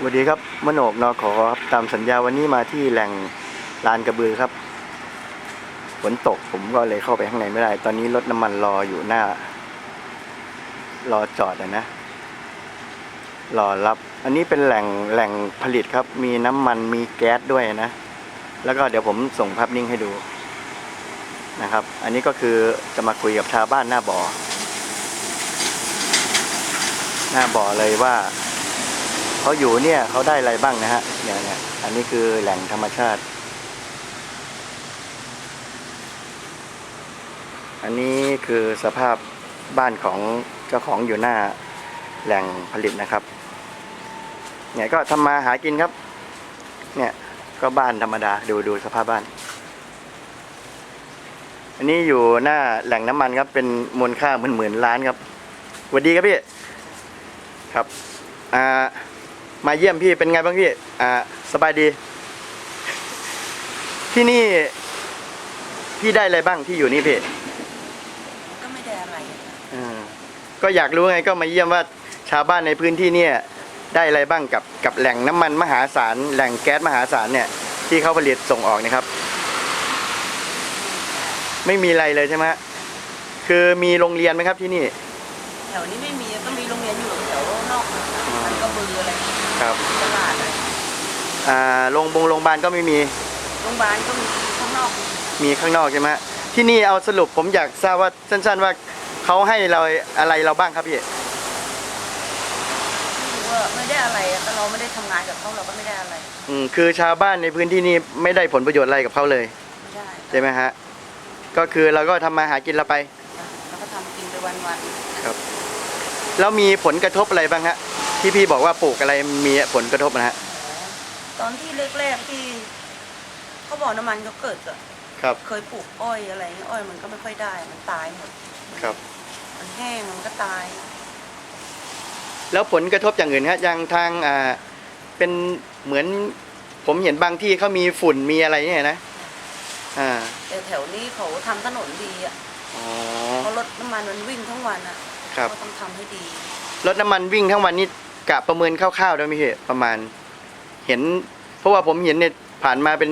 สวัสดีครับมโนกนอขอครับตามสัญญาวันนี้มาที่แหล่งลานกระบือครับฝนตกผมก็เลยเข้าไปข้างในไม่ได้ ตอนนี้รถน้ำมันรออยู่หน้า รอจอดอะนะรอรับ อันนี้เป็นแหล่งแหล่งผลิตครับ มีน้ำมันมีแก๊สด้วยนะ แล้วก็เดี๋ยวผมส่งภาพนิ่งให้ดูนะครับ อันนี้ก็คือจะมาคุยกับชาวบ้านหน้าบ่อ หน้าบ่อเลยว่า เขาอยู่เนี่ยเขาได้อะไรบ้างนะฮะเนี่ยเนี่ยอันนี้คือแหล่งธรรมชาติ อันนี้คือสภาพบ้านของเจ้าของอยู่หน้าแหล่งผลิตนะครับ เนี่ยก็ทำมาหากินครับ เนี่ยก็บ้านธรรมดาดูดูสภาพบ้าน อันนี้อยู่หน้าแหล่งน้ำมันครับ เป็นมูลค่าหมื่นหมื่นๆล้านครับสวัสดีครับพี่ ครับ อ่า มาเยี่ยมพี่เป็นไงบ้างพี่ อ่า สบายดี ที่นี่ พี่ได้อะไรบ้างที่อยู่นี่พี่ก็ไม่ได้อะไรอะอ่าก็อยากรู้ไงก็มาเยี่ยมว่าชาวบ้านในพื้นที่เนี่ย ได้อะไรบ้างกับกับแหล่งน้ำมันมหาศาลแหล่งแก๊สมหาศาลเนี่ย ที่เขาผลิตส่งออกนะครับ ไม่มีอะไรเลยใช่ไหมฮะคือมีโรงเรียนไหมครับที่นี่ แถวนี้ไม่มีก็มีโรงเรียนอยู่แถวนอกอะมันก็บืออะไร ครับ ตลาดอะไร อ่า โรงบงโรงพยาบาลก็ไม่มี โรงพยาบาลก็มีข้างนอกมีข้างนอกใช่ไหมฮะที่นี่เอาสรุปผมอยากทราบว่าสั้น ๆ ว่าเขาให้เราอะไรเราบ้างครับพี่ไม่รู้ว่าไม่ได้อะไรอะแต่เราไม่ได้ทำงานกับเขาเราก็ไม่ได้อะไรอืมคือชาวบ้านในพื้นที่นี่ไม่ได้ผลประโยชน์อะไรกับเขาเลยไม่ได้ใช่ไหมฮะ ก็คือเราก็ทำมาหากินเราไป เราก็ทำกินไปวันแล้วมีผลกระทบอะไรบ้างฮะที่พี่บอกว่าปลูกอะไรมีผลกระทบนะฮะๆ ตอนที่แรกๆที่เขาบอกน้ำมันเขาเกิดก็ครับ เคยปลูกอ้อยอะไรเงี้ยอ้อยมันก็ไม่ค่อยได้มันตายหมดครับ มันแห้งมันก็ตาย แล้วผลกระทบอย่างอื่นฮะอย่างทางอ่าเป็นเหมือน ผมเห็นบางที่เขามีฝุ่นมีอะไรเนี่ยนะอ่าแต่แถวนี้เขาทำถนนดีอะอ๋อ เพราะรถน้ำมันมันวิ่งทั้งวันอะครับ เขาต้องทำให้ดี รถน้ำมันวิ่งทั้งวันนี่กะประเมินคร่าวๆได้ไหมพี่ประมาณ เห็น เพราะว่าผมเห็นเนี่ยผ่านมาเป็น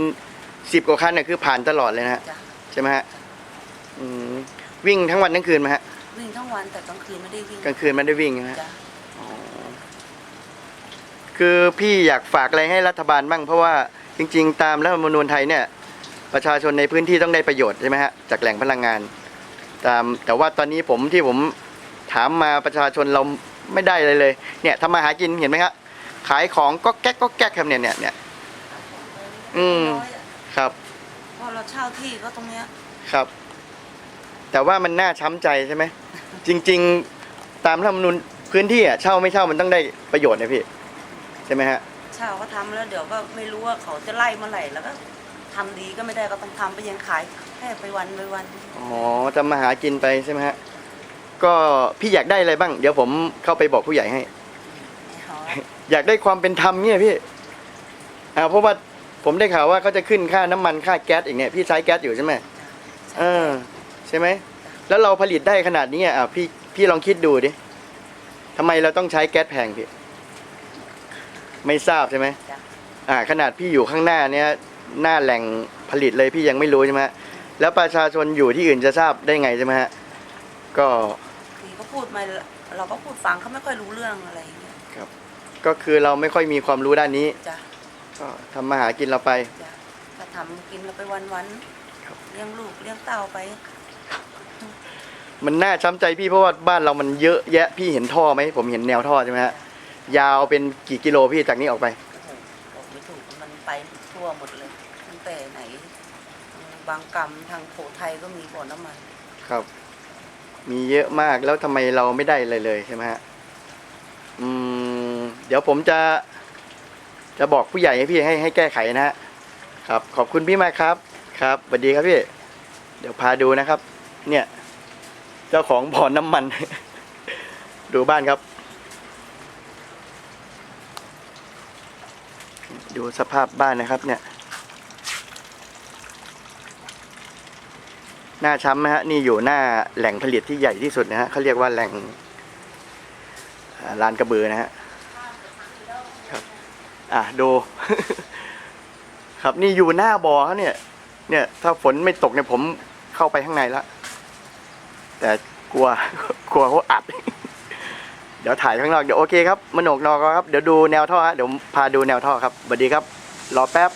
สิบกว่าคันเนี่ยคือผ่านตลอดเลยนะฮะจ้ะใช่ไหมฮะอืมวิ่งทั้งวันทั้งคืนไหมฮะวิ่งทั้งวันแต่กลางคืนไม่ได้วิ่งกลางคืนไม่ได้วิ่งใช่ไหมฮะ จ้ะอ๋อคือพี่อยากฝากอะไรให้รัฐบาลบ้างเพราะว่าจริง ๆ ตามรัฐธรรมนูญไทยเนี่ย ประชาชนในพื้นที่ต้องได้ประโยชน์ใช่ไหมฮะจากแหล่งพลังงาน ตามแต่ว่าตอนนี้ผมที่ผมถามมาประชาชนเราไม่ได้เลยเลย เนี่ยทำมาหากินเห็นไหมครับขายของก็แก๊กก็แก๊กครับเนี่ยเนี่ยเนี่ย อืมน้อยอะครับเพราะเราเช่าที่ก็ตรงเนี้ยครับ แต่ว่ามันน่าช้ำใจใช่ไหม จริง ๆ ตามรัฐธรรมนูญพื้นที่อะเช่าไม่เช่ามันต้องได้ประโยชน์นะพี่ ใช่ไหมฮะ เช่าก็ทำแล้วเดี๋ยวก็ไม่รู้ว่าเขาจะไล่เมื่อไหร่แล้วก็ทำดีก็ไม่ได้ก็ต้องทำไปยังขายแค่ไปวันไปวันอ๋อทำมาหากินไปใช่ไหมฮะ ก็พี่อยากได้อะไรบ้าง เดี๋ยวผมเข้าไปบอกผู้ใหญ่ให้เอาอยากได้ความเป็นธรรมเนี่ยพี่อ่าเพราะว่า ผมได้ข่าวว่าเขาจะขึ้นค่าน้ำมันค่าแก๊สอีกเนี่ยพี่ใช้แก๊สอยู่ใช่ไหมเออใช่ไหมแล้วเราผลิตได้ขนาดนี้อะอะพี่พี่ลองคิดดูดิทำไมเราต้องใช้แก๊สแพงพี่ไม่ทราบใช่ไหมจ้ะอ่า ขนาดพี่อยู่ข้างหน้าเนี่ยหน้าแหล่งผลิตเลยพี่ยังไม่รู้ใช่ไหมฮะแล้วประชาชนอยู่ที่อื่นจะทราบได้ไงใช่ไหมฮะก็ทีก็พูดมาเราก็พูดฟังเขาไม่ค่อยรู้เรื่องอะไรอย่างเงี้ยก็คือเราไม่ค่อยมีความรู้ด้านนี้จ้ะ ก็ทำมาหากินเราไป จ้ะก็ทำกินเราไปวันวันๆครับเลี้ยงลูกเลี้ยงเต้าไป มันน่าช้ำใจพี่เพราะว่าบ้านเรามันเยอะแยะพี่เห็นท่อไหมผมเห็นแนวท่อใช่ไหมฮะยาวเป็นกี่กิโลพี่จากนี้ออกไปโอ้โหบอกไม่ถูกมันไปทั่วหมดเลยตั้งแต่ไหน บางกำทางโขทัยก็มีบ่อน้ำมันครับ มีเยอะมากแล้วทำไมเราไม่ได้เลยเลยใช่ไหมฮะอืมเดี๋ยวผมจะ จะบอกผู้ใหญ่ให้พี่ให้ให้แก้ไขนะฮะครับ ขอบคุณพี่มากครับครับสวัสดีครับพี่ เดี๋ยวพาดูนะครับ เนี่ย เจ้าของบ่อน้ำมัน ดูบ้านครับ ดูสภาพบ้านนะครับ เนี่ยหน้าช้ำนะฮะนี่อยู่หน้าแหล่งผลิตที่ใหญ่ที่สุดนะฮะเขาเรียกว่าแหล่งลานกระบือนะฮะ อะดู ครับนี่อยู่หน้าบ่อเขาเนี่ย เนี่ย ถ้าฝนไม่ตกเนี่ยผมเข้าไปข้างในแล้วแต่กลัว กลัวเขาอัด เดี๋ยวถ่ายข้างนอกเดี๋ยวโอเคครับมโนกนอกครับ เดี๋ยวดูแนวท่อฮะเดี๋ยวพาดูแนวท่อครับสวัสดีครับ รอแป๊บ